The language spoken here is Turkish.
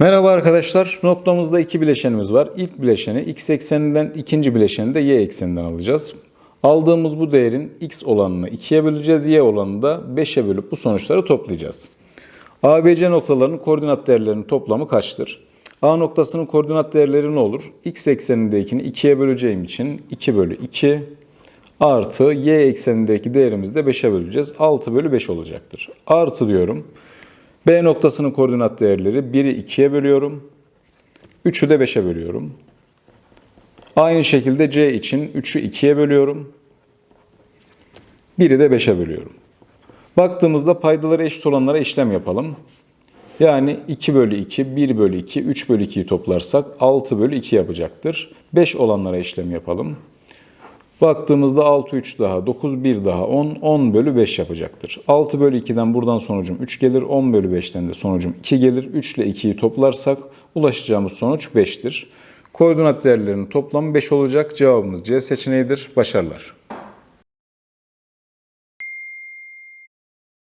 Merhaba arkadaşlar. Noktamızda iki bileşenimiz var. İlk bileşeni x ekseninden, ikinci bileşeni de y ekseninden alacağız. Aldığımız bu değerin x olanını 2'ye böleceğiz, y olanını da 5'e bölüp bu sonuçları toplayacağız. ABC noktalarının koordinat değerlerinin toplamı kaçtır? A noktasının koordinat değerleri ne olur? X eksenindekini 2'ye böleceğim için 2 bölü 2 artı y eksenindeki değerimizi de 5'e böleceğiz. 6 bölü 5 olacaktır. Artı diyorum. B noktasının koordinat değerleri 1'i 2'ye bölüyorum. 3'ü de 5'e bölüyorum. Aynı şekilde C için 3'ü 2'ye bölüyorum. 1'i de 5'e bölüyorum. Baktığımızda paydaları eşit olanlara işlem yapalım. Yani 2 bölü 2, 1 bölü 2, 3 bölü 2'yi toplarsak 6 bölü 2 yapacaktır. 5 olanlara işlem yapalım. Baktığımızda 6 3 daha 9 1 daha 10 10 bölü 5 yapacaktır. 6 bölü 2'den buradan sonucum 3 gelir. 10 bölü 5'ten de sonucum 2 gelir. 3 ile 2'yi toplarsak ulaşacağımız sonuç 5'tir. Koordinat değerlerinin toplamı 5 olacak. Cevabımız C seçeneğidir. Başarılar.